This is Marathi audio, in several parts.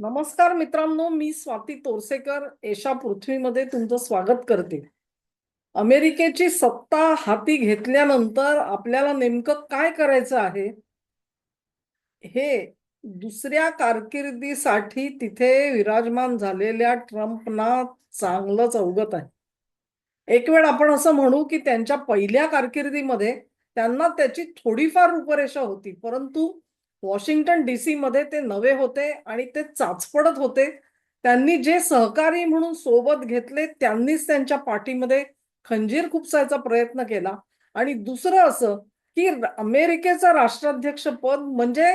नमस्कार मित्रांनो मी स्वाती तोरसेकर. एशा पृथ्वीमध्ये तुमचं स्वागत करते. अमेरिकेची सत्ता हाती घेतल्यानंतर आपल्याला नेमकं काय करायचं आहे? हे दुसऱ्या कारकिर्दीसाठी तिथे विराजमान झालेल्या ट्रम्पना चांगलंच अवगत आहे. एक वेळ आपण असं म्हणू की त्यांच्या पहिल्या कारकिर्दीमध्ये त्यांना त्याची थोडीफार रूपरेषा होती परंतु वॉशिंग्टन डीसी मध्ये ते नवे होते आणि ते चाचपडत होते. त्यांनी जे सहकारी म्हणून सोबत घेतले त्यांनीच त्यांच्या पाठीमध्ये खंजीर खुपसायचा प्रयत्न केला. आणि दुसरं असं की अमेरिकेचं राष्ट्राध्यक्ष पद म्हणजे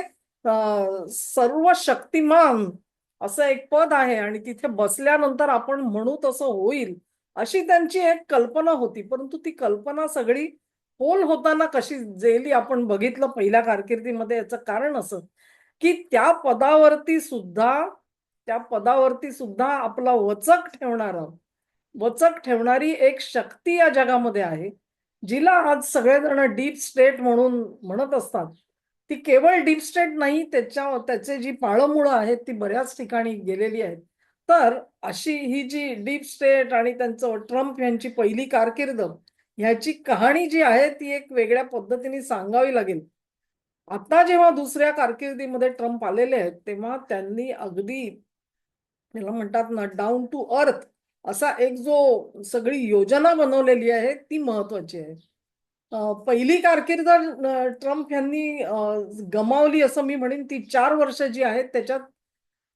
सर्व शक्तिमान असं एक पद आहे आणि तिथे बसल्यानंतर आपण म्हणू तसं होईल अशी त्यांची एक कल्पना होती. परंतु ती कल्पना सगळी पोल होताना कशी जेली आपण बघितलं पहिल्या कारकिर्दीमध्ये याचं कारण असं की त्या पदावरती सुद्धा त्या पदावरती सुद्धा आपला वचक ठेवणारा वचक ठेवणारी एक शक्ती या जगामध्ये आहे जिला आज सगळेजण डीप स्टेट म्हणून म्हणत असतात. ती केवळ डीप स्टेट नाही त्याच्या त्याचे जी पाळमुळं आहेत ती बऱ्याच ठिकाणी गेलेली आहेत. तर अशी ही जी डीप स्टेट आणि त्यांचं ट्रम्प यांची पहिली कारकिर्द ह्याची कहाणी जी आहे ती एक वेगळ्या पद्धतीने सांगावी लागेल. आता जेव्हा दुसऱ्या कारकिर्दीमध्ये ट्रम्प आलेले आहेत तेव्हा त्यांनी अगदी त्याला म्हणतात ना डाऊन टू अर्थ असा एक जो सगळी योजना बनवलेली आहे ती महत्वाची आहे. पहिली कारकीर्द ट्रम्प यांनी गमावली असं मी म्हणेन ती चार वर्ष जी आहेत त्याच्यात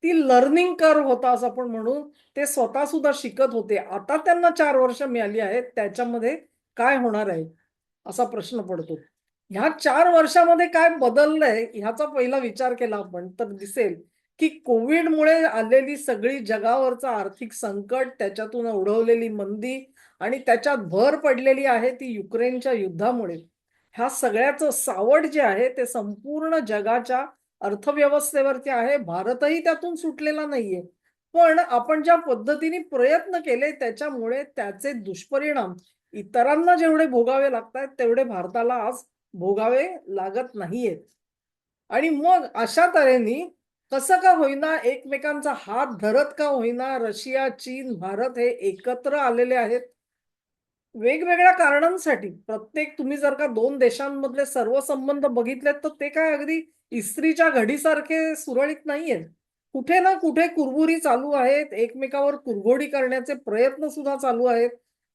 ती लर्निंग कर होता असं आपण म्हणून ते स्वतः सुद्धा शिकत होते. आता त्यांना चार वर्ष मिळाली आहेत त्याच्यामध्ये काय होणार आहे? असा प्रश्न पडतो. ह्या चार वर्षामध्ये काय बदललंय? ह्याचा पहिला विचार केला आपण तर दिसेल की कोविडमुळे आलेली सगळी जगावरचा आर्थिक संकट त्याच्यातून उडवलेली मंदी आणि त्याच्यात भर पडलेली आहे ती युक्रेनच्या युद्धामुळे. ह्या सगळ्याचं सावट जे आहे ते संपूर्ण जगाच्या अर्थव्यवस्थेवरती आहे. भारतही त्यातून सुटलेला नाहीये. पण आपण ज्या पद्धतीने प्रयत्न केले त्याच्यामुळे त्याचे दुष्परिणाम इतरांना जेवढे भोगावे लागतात तेवढे भारताला आज भोगावे लागत नाहीयेत. आणि मग अशा तऱ्हेने कसं का होईना एकमेकांचा हात धरत का होईना रशिया चीन भारत हे एकत्र आलेले आहेत? वेगवेगळ्या कारणांसाठी प्रत्येक तुम्ही जर का दोन देशांमधले सर्व संबंध बघितलेत तर ते काय अगदी इस्त्रीच्या घडीसारखे सुरळीत नाहीयेत. कुठे ना कुठे कुरबुरी चालू आहेत एकमेकावर कुरघोडी करण्याचे प्रयत्न सुद्धा चालू आहेत.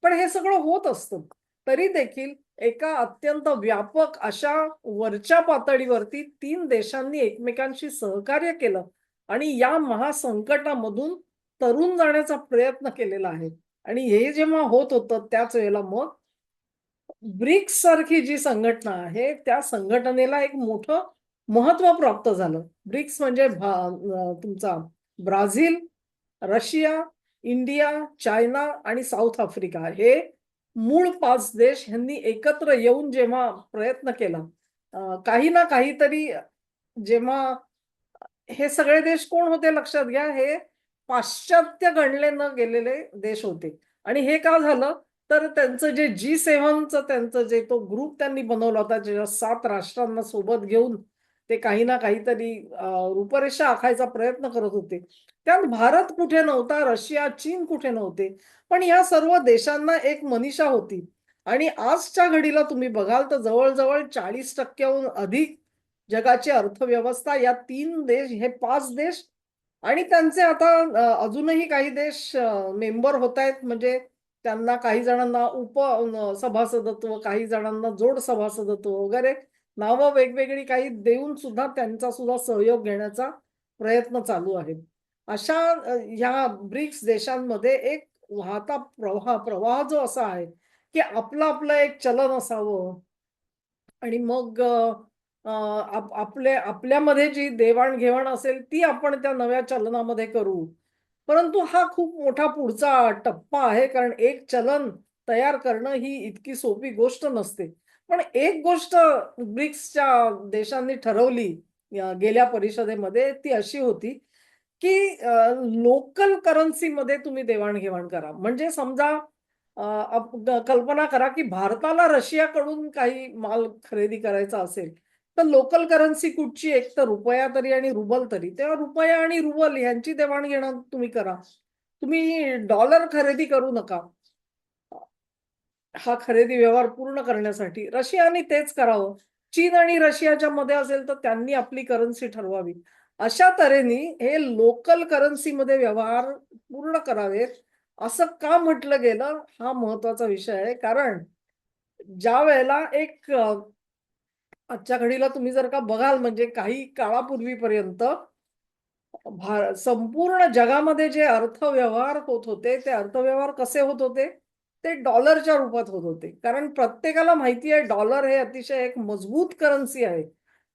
पण हे सगळं होत असतं. तरी देखील एका अत्यंत व्यापक अशा वरच्या पातळीवरती तीन देशांनी एकमेकांशी सहकार्य केलं आणि या महासंकटामधून तरुण जाण्याचा प्रयत्न केलेला आहे. आणि हे जेव्हा होत होतं त्याच वेळेला मग ब्रिक्स सारखी जी संघटना आहे त्या संघटनेला एक मोठं महत्त्व प्राप्त झालं. ब्रिक्स म्हणजे तुमचा ब्राझील रशिया इंडिया चायना आणि साऊथ आफ्रिका हे मूळ पाच देश ह्यांनी एकत्र येऊन जेव्हा प्रयत्न केला काही ना काहीतरी जेव्हा हे सगळे देश कोण होते लक्षात घ्या हे पाश्चात्य गणले न गेलेले देश होते. आणि हे का झालं? तर त्यांचं जे जी सेव्हनचं त्यांचं जे तो ग्रुप त्यांनी बनवला होता जे सात राष्ट्रांना सोबत घेऊन ते काही ना काहीतरी रूपरेषा आखायचा प्रयत्न करत होते. त्यात भारत कुठे नव्हता रशिया चीन कुठे नव्हते पण या सर्व देशांना एक मनीषा होती. आणि आजच्या घडीला तुम्ही बघाल तर जवळजवळ चाळीस टक्क्याहून अधिक जगाची अर्थव्यवस्था या तीन देश हे पाच देश आणि त्यांचे आता अजूनही काही देश मेंबर होत आहेत. म्हणजे त्यांना काही जणांना उप सभासदत्व काही जणांना जोड सभासदत्व वगैरे नावं वेगवेगळी काही देऊन सुद्धा त्यांचा सुद्धा सहयोग घेण्याचा प्रयत्न चालू आहे अशा ह्या ब्रिक्स देशांमध्ये एक वाहता प्रवाह प्रवाह जो असा आहे की आपलं आपलं एक चलन असावं. आणि मग आपले आपल्यामध्ये जी देवाणघेवाण असेल ती आपण त्या नव्या चलनामध्ये करू. परंतु हा खूप मोठा पुढचा टप्पा आहे कारण एक चलन तयार करणं ही इतकी सोपी गोष्ट नसते. पण एक गोष्ट ब्रिक्सच्या देशांनी ठरवली गेल्या परिषदेमध्ये ती अशी होती की लोकल करन्सीमध्ये तुम्ही देवाणघेवाण करा. म्हणजे समजा कल्पना करा की भारताला रशियाकडून काही माल खरेदी करायचा असेल तर लोकल करन्सी कुठची? एक तर रुपया तरी आणि रुबल तरी. तेव्हा रुपया आणि रुबल यांची देवाणघेवाण तुम्ही करा. तुम्ही डॉलर खरेदी करू नका. हा खरेदी व्यवहार पूर्ण करण्यासाठी रशियाने तेच करावं. चीन आणि रशियाच्या मध्ये असेल तर त्यांनी आपली करन्सी ठरवावी. अशा तऱ्हेने हे लोकल करन्सीमध्ये व्यवहार पूर्ण करावेत असं का म्हटलं गेलं हा महत्त्वाचा विषय आहे. कारण ज्या वेळेला एक आजच्या घडीला तुम्ही जर का बघाल म्हणजे काही काळापूर्वीपर्यंत भा संपूर्ण जगामध्ये जे अर्थव्यवहार होत होते ते अर्थव्यवहार कसे होत होते? ते डॉलरच्या रूपात होत होते. कारण प्रत्येकाला माहिती आहे डॉलर हे अतिशय एक मजबूत करन्सी आहे.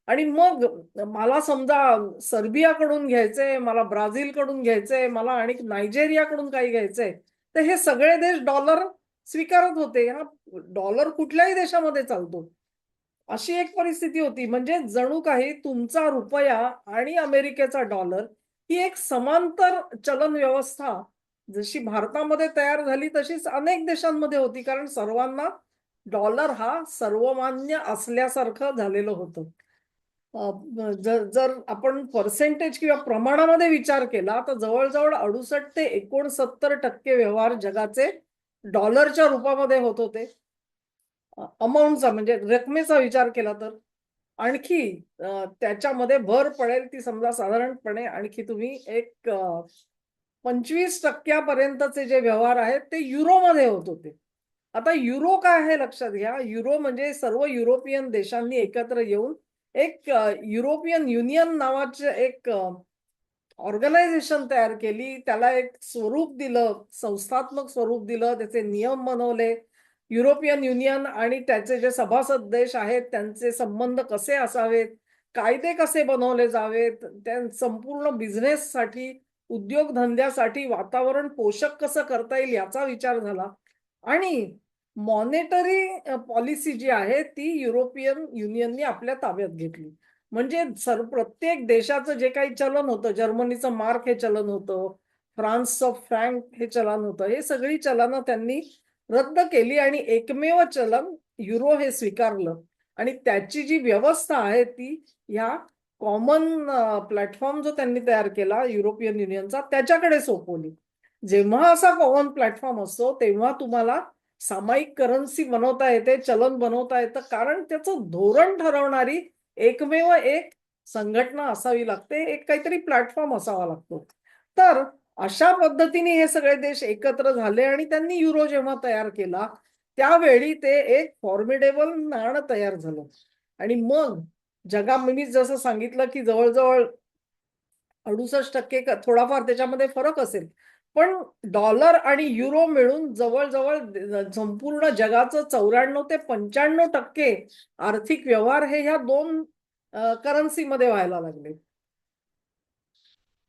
आणि मग मला समजा सर्बियाकडून घ्यायचंय मला ब्राझीलकडून घ्यायचंय मला आणि नायजेरियाकडून काही घ्यायचंय तर हे सगळे देश डॉलर स्वीकारत होते. हा डॉलर कुठल्याही देशामध्ये चालतो. अशी एक परिस्थिती होती. म्हणजे जणू काही तुमचा रुपया आणि अमेरिकेचा डॉलर ही एक समांतर चलन व्यवस्था जशी भारतामध्ये तयार झाली तशीच अनेक देशांमध्ये होती. कारण सर्वांना डॉलर हा सर्वमान्य असल्यासारखं झालेलं होतं. जर जर आपण पर्सेंटेज किंवा प्रमाणामध्ये विचार केला तर जवळजवळ अडुसष्ट ते एकोणसत्तर टक्के व्यवहार जगाचे डॉलरच्या रूपामध्ये होत होते. अमाऊंटचा म्हणजे रकमेचा विचार केला तर. आणखी त्याच्यामध्ये भर पडेल ती समजा साधारणपणे आणखी तुम्ही एक पंचवीस टक्क्यापर्यंतचे जे व्यवहार आहेत ते युरोमध्ये होत होते. आता युरो काय आहे लक्षात घ्या. युरो म्हणजे सर्व युरोपियन देशांनी एकत्र येऊन एक युरोपियन युनियन नावाचे एक ऑर्गनायझेशन तयार केली. त्याला एक स्वरूप दिलं संस्थात्मक स्वरूप दिलं त्याचे नियम बनवले. युरोपियन युनियन आणि त्याचे जे सभासद देश आहेत त्यांचे संबंध कसे असावेत कायदे कसे बनवले जावेत त्या संपूर्ण बिझनेससाठी उद्योगधंद्यासाठी वातावरण पोषक कसं करता येईल याचा विचार झाला. आणि मॉनेटरी पॉलिसी जी आहे ती युरोपियन युनियनने आपल्या ताब्यात घेतली. म्हणजे सर प्रत्येक देशाचं जे काही चलन होतं जर्मनीचं मार्क हे चलन होतं फ्रान्सचं फ्रँक हे चलन होतं हे सगळी चलनं त्यांनी रद्द केली आणि एकमेव चलन युरो हे स्वीकारलं. आणि त्याची जी व्यवस्था आहे ती ह्या कॉमन प्लॅटफॉर्म जो त्यांनी तयार केला युरोपियन युनियनचा त्याच्याकडे सोपवली. जेव्हा असा कॉमन प्लॅटफॉर्म असतो तेव्हा तुम्हाला सामायिक करन्सी बनवता येते चलन बनवता येतं. कारण त्याचं धोरण ठरवणारी एकमेव एक संघटना असावी लागते एक काहीतरी प्लॅटफॉर्म असावा लागतो. तर अशा पद्धतीने हे सगळे देश एकत्र झाले आणि त्यांनी युरो जेव्हा तयार केला त्यावेळी ते एक फॉर्मिडेबल नाणं तयार झालं. आणि मग जगा मी जसं सांगितलं की जवळजवळ अडुसष्ट टक्के थोडाफार त्याच्यामध्ये फरक असेल. पण डॉलर आणि युरो मिळून जवळजवळ संपूर्ण जगाचं चौऱ्याण्णव ते पंच्याण्णव टक्के आर्थिक व्यवहार हे ह्या दोन करन्सीमध्ये व्हायला लागले.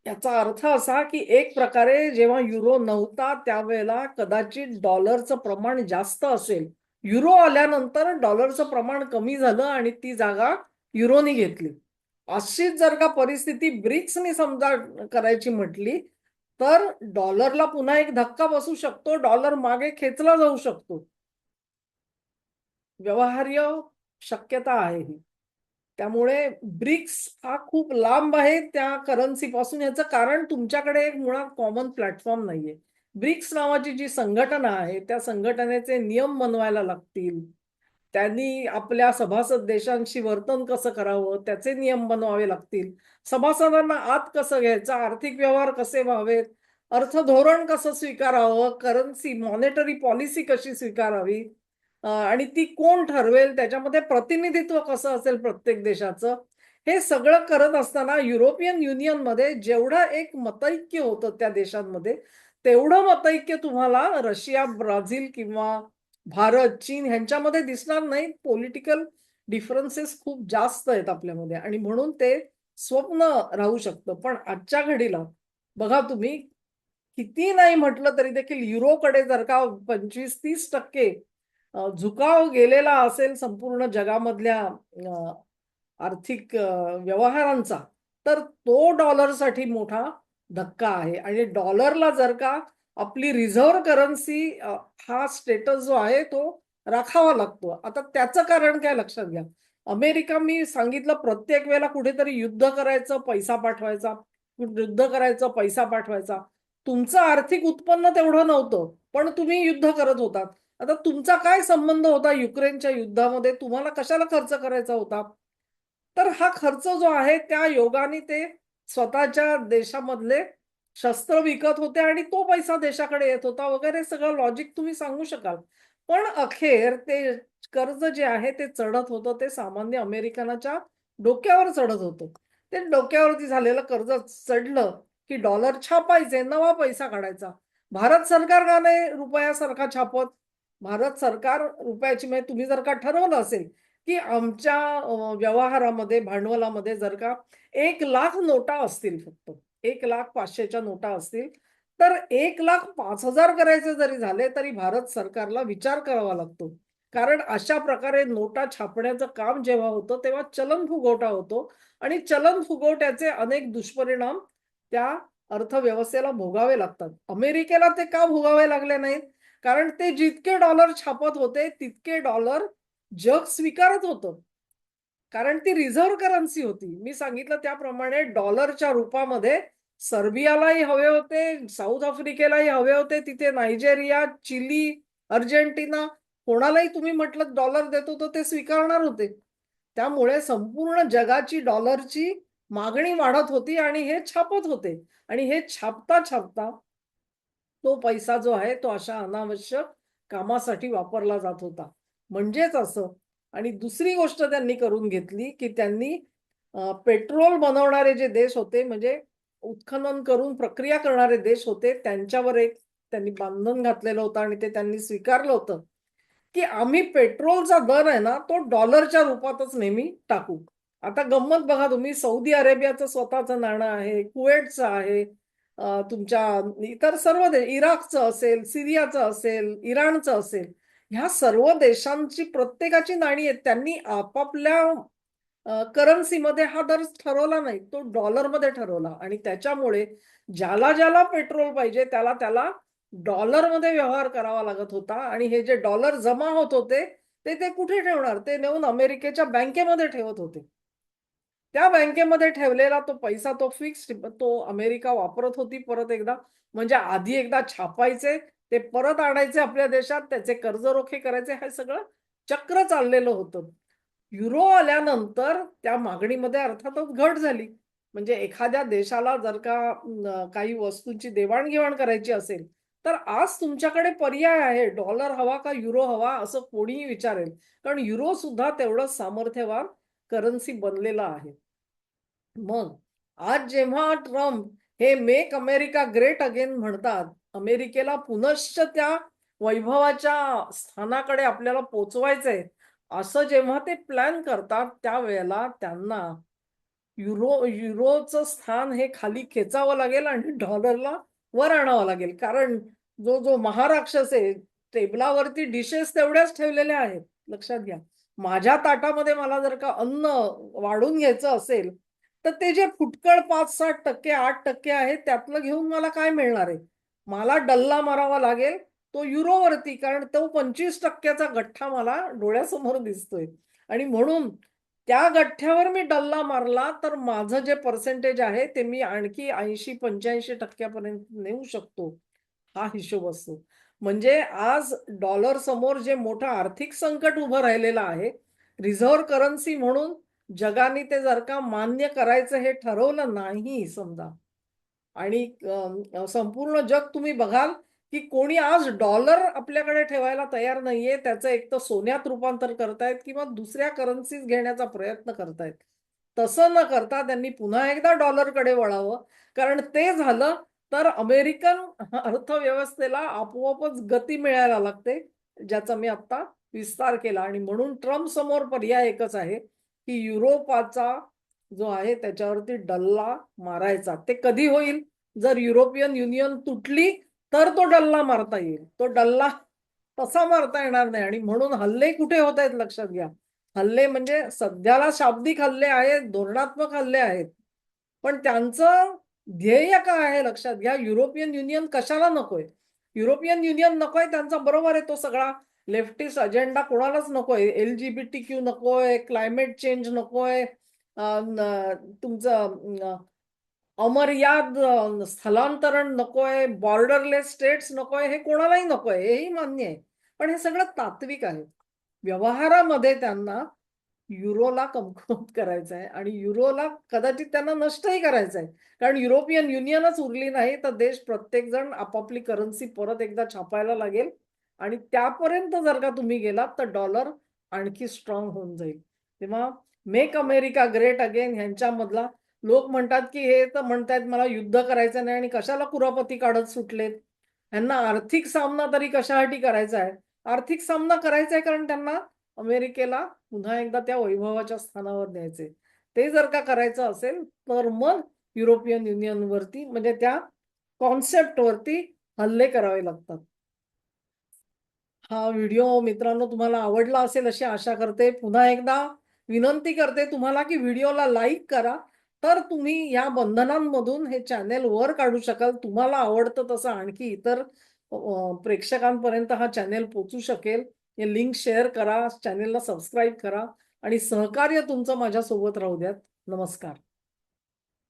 याचा अर्थ असा की एक प्रकारे जेव्हा युरो नव्हता त्यावेळेला कदाचित डॉलरचं प्रमाण जास्त असेल. युरो आल्यानंतर डॉलरचं प्रमाण कमी झालं आणि ती जागा युरोनी घेतली. अशीच जर का परिस्थिती ब्रिक्सनी समजा करायची म्हटली तर डॉलरला पुन्हा एक धक्का बसू शकतो डॉलर मागे खेचला जाऊ शकतो. व्यवहार्य शक्यता आहे ही. त्यामुळे ब्रिक्स हा खूप लांब आहे त्या करन्सी पासून. याचं कारण तुमच्याकडे एक मुळात कॉमन प्लॅटफॉर्म नाहीये. ब्रिक्स नावाची जी संघटना आहे त्या संघटनेचे नियम बनवायला लागतील. त्यांनी आपल्या सभासद देशांशी वर्तन कसं करावं? त्याचे नियम बनवावे लागतील. सभासदांना आत कसं घ्यायचं? आर्थिक व्यवहार कसे व्हावेत? अर्थधोरण कसं स्वीकारावं? करन्सी मॉनेटरी पॉलिसी कशी स्वीकारावी? आणि ती कोण ठरवेल? त्याच्यामध्ये प्रतिनिधित्व कसं असेल प्रत्येक देशाचं? हे सगळं करत असताना युरोपियन युनियनमध्ये जेवढं एक मतैक्य होतं त्या देशांमध्ये तेवढं मतैक्य तुम्हाला रशिया ब्राझील किंवा भारत चीन ह्यांच्यामध्ये दिसणार नाही. पॉलिटिकल डिफरन्सेस खूप जास्त आहेत आपल्यामध्ये. आणि म्हणून ते स्वप्न राहू शकतं. पण आजच्या घडीला बघा तुम्ही किती नाही म्हटलं तरी देखील युरोकडे जर का पंचवीस तीस टक्के झुकाव गेलेला असेल संपूर्ण जगामधल्या आर्थिक व्यवहारांचा तर तो डॉलरसाठी मोठा धक्का आहे. आणि डॉलरला जर का आपली रिझर्व्ह करन्सी हा स्टेटस जो आहे तो राखावा लागतो. आता त्याचं कारण काय लक्षात घ्या. अमेरिका मी सांगितलं प्रत्येक वेळेला कुठेतरी युद्ध करायचं पैसा पाठवायचा युद्ध करायचं पैसा पाठवायचा. तुमचं आर्थिक उत्पन्न तेवढं नव्हतं पण तुम्ही युद्ध करत होतात. आता तुमचा काय संबंध होता युक्रेनच्या युद्धामध्ये? तुम्हाला कशाला खर्च करायचा होता? तर हा खर्च जो आहे त्या योगाने ते स्वतःच्या देशामधले शस्त्र विकत होते आणि तो पैसा देशाकडे येत होता. वगैरे सगळं लॉजिक तुम्ही सांगू शकाल. पण अखेर ते कर्ज जे आहे ते चढत होतं. ते सामान्य अमेरिकनाच्या डोक्यावर चढत होतं. ते डोक्यावरती झालेलं कर्ज चढलं की डॉलर छापायचे नवा पैसा काढायचा. भारत सरकार का नाही रुपयासारखा छापत? भारत सरकार रुपयाची म्हणजे तुम्ही जर का ठरवलं असेल की आमच्या व्यवहारामध्ये भांडवलामध्ये जर का एक लाख नोटा असतील फक्त. एक लाख पाचशेच्या नोटा असतील तर एक लाख पाच हजार करायचे जरी झाले तरी भारत सरकारला विचार करावा लागतो. कारण अशा प्रकारे नोटा छापण्याचं काम जेव्हा होतं तेव्हा चलन फुगवटा होतो. आणि चलन फुगवट्याचे अनेक दुष्परिणाम त्या अर्थव्यवस्थेला भोगावे लागतात. अमेरिकेला ते का भोगावे लागले नाहीत? कारण ते जितके डॉलर छापत होते तितके डॉलर जग स्वीकारत होतं. कारण ती रिझर्व्ह करन्सी होती. मी सांगितलं त्याप्रमाणे डॉलरच्या रूपामध्ये सर्बियालाही हवे होते साऊथ आफ्रिकेलाही हवे होते तिथे नायजेरिया चिली अर्जेंटिना कोणालाही तुम्ही म्हटलं डॉलर देतो तर ते स्वीकारणार होते. त्यामुळे संपूर्ण जगाची डॉलरची मागणी वाढत होती आणि हे छापत होते. आणि हे छापता छापता तो पैसा जो आहे तो अशा अनावश्यक कामासाठी वापरला जात होता. म्हणजेच असं आणि दुसरी गोष्ट त्यांनी करून घेतली की त्यांनी पेट्रोल बनवणारे जे देश होते म्हणजे उत्खनन करून प्रक्रिया करणारे देश होते त्यांच्यावर एक त्यांनी बांधन घातलेलं होतं आणि ते त्यांनी स्वीकारलं होतं की आम्ही पेट्रोलचा दर आहे ना तो डॉलरच्या रूपातच नेहमी टाकू. आता गंमत बघा तुम्ही सौदी अरेबियाचं स्वतःचं नाणं आहे कुवेटचं आहे तुमच्या इतर सर्व देश इराकचं असेल सिरियाचं असेल इराणचं असेल ह्या सर्व देशांची प्रत्येकाची नाणी आहेत. त्यांनी आपापल्या करन्सीमध्ये हा दर ठरवला नाही. तो डॉलरमध्ये ठरवला. आणि त्याच्यामुळे ज्याला ज्याला पेट्रोल पाहिजे त्याला त्याला डॉलरमध्ये व्यवहार करावा लागत होता. आणि हे जे डॉलर जमा होत होते ते ते कुठे ठेवणार? ते नेऊन अमेरिकेच्या बँकेमध्ये ठेवत होते. त्या बँकेमध्ये ठेवलेला तो पैसा तो फिक्स्ड तो अमेरिका वापरत होती परत एकदा. म्हणजे आधी एकदा छापायचे ते परत आणायचे आपल्या देशात त्याचे कर्ज रोखे करायचे हे सगळं चक्र चाललेलं होतं. युरो आल्यानंतर त्या मागणीमध्ये अर्थातच घट झाली. म्हणजे एखाद्या देशाला जर का काही वस्तूंची देवाणघेवाण करायची असेल तर आज तुमच्याकडे पर्याय आहे डॉलर हवा का युरो हवा असं कोणीही विचारेल. कारण युरो सुद्धा तेवढं सामर्थ्यवान करन्सी बनलेला आहे. मग आज जेव्हा ट्रम्प हे मेक अमेरिका ग्रेट अगेन म्हणतात अमेरिकेला पुनश्च त्या वैभवाच्या स्थानाकडे आपल्याला पोचवायचंय. असं जेव्हा ते प्लॅन करतात त्यावेळेला त्यांना युरो युरोचं स्थान हे खाली खेचावं लागेल आणि डॉलरला वर आणावं लागेल. कारण जो जो महाराक्षस आहे टेबलावरती डिशेस तेवढ्याच ठेवलेल्या आहेत. लक्षात घ्या. माझ्या ताटामध्ये मला जर का अन्न वाढून घ्यायचं असेल तर ते जे फुटकळ पाच सात टक्के आठ टक्के आहे त्यातलं घेऊन मला काय मिळणार आहे? मला डल्ला मारावा लागेल तो युरोवरती कारण तो पंचवीस टक्क्याचा गठ्ठा मला डोळ्यासमोर दिसतोय. आणि म्हणून त्या गठ्ठ्यावर मी डल्ला मारला तर माझं जे पर्सेंटेज आहे ते मी आणखी ऐंशी पंच्याऐंशी टक्क्यापर्यंत नेऊ शकतो हा हिशोब असतो. म्हणजे आज डॉलर समोर जे मोठं आर्थिक संकट उभं राहिलेलं आहे रिझर्व्ह करन्सी म्हणून जगाने ते जर का मान्य करायचं हे ठरवलं नाही समजा. आणि संपूर्ण जग तुम्ही बघाल की कोणी आज डॉलर आपल्याकडे ठेवायला तयार नाहीये त्याचं एक तर सोन्यात रूपांतर करतायत किंवा दुसऱ्या करन्सीज घेण्याचा प्रयत्न करतायत. तसं न करता त्यांनी पुन्हा एकदा डॉलरकडे वळावं. कारण ते झालं तर अमेरिकन अर्थव्यवस्थेला आपोआपच गती मिळायला लागते ज्याचा मी आता विस्तार केला. आणि म्हणून ट्रम्प समोर पर्याय एकच आहे की युरोपाचा जो आहे त्याच्यावरती डल्ला मारायचा. ते कधी होईल? जर युरोपियन युनियन तुटली तर तो डल्ला मारता येईल. तो डल्ला तसा मारता येणार नाही. आणि म्हणून हल्ले कुठे होत आहेत लक्षात घ्या. हल्ले म्हणजे सध्याला शाब्दिक हल्ले आहेत धोरणात्मक हल्ले आहेत. पण त्यांचं ध्येय काय आहे लक्षात घ्या. युरोपियन युनियन कशाला नकोय? युरोपियन युनियन नकोय त्यांचा बरोबर आहे तो सगळा. लेफ्टिस्ट अजेंडा कोणालाच नकोय. L G B T Q नकोय क्लायमेट चेंज नकोय तुमचं अमर्याद स्थलांतरण नकोय बॉर्डरलेस स्टेट्स नकोय हे कोणालाही नकोय हेही मान्य आहे. पण हे सगळं तात्विक आहे. व्यवहारामध्ये त्यांना युरोला कमकुवत करायचं आहे आणि युरोला कदाचित त्यांना नष्टही करायचं आहे कारण युरोपियन युनियनच उरली नाही तर देश प्रत्येक जण आपापली करन्सी परत एकदा छापायला लागेल. आणि त्यापर्यंत जर का तुम्ही गेलात तर डॉलर आणखी स्ट्रॉंग होऊन जाईल. तेव्हा मेक अमेरिका ग्रेट अगेन ह्यांच्यामधला. लोक म्हणतात की हे तर म्हणतायत मला युद्ध करायचं नाही आणि कशाला कुरापती काढत सुटलेत? ह्यांना आर्थिक सामना तरी कशासाठी करायचा आहे? आर्थिक सामना करायचा आहे कारण त्यांना अमेरिकेला पुन्हा एकदा त्या वैभवाच्या स्थानावर न्यायचे ते जर का करायचं असेल तर मग युरोपियन युनियनवरती म्हणजे त्या कॉन्सेप्टवरती हल्ले करावे लागतात. हा व्हिडिओ मित्रांनो तुम्हाला आवडला असेल अशी आशा करते. पुन्हा एकदा विनंती करते तुम्हाला की व्हिडिओला लाईक करा. तर तुम्ही या बंधनांमधून हे चॅनेल वर काढू शकाल. तुम्हाला आवडतं तसं आणखी इतर प्रेक्षकांपर्यंत हा चॅनेल पोचू शकेल. हे लिंक शेअर करा. चॅनेलला सबस्क्राईब करा. आणि सहकार्य तुमचं माझ्यासोबत राहू द्यात. नमस्कार.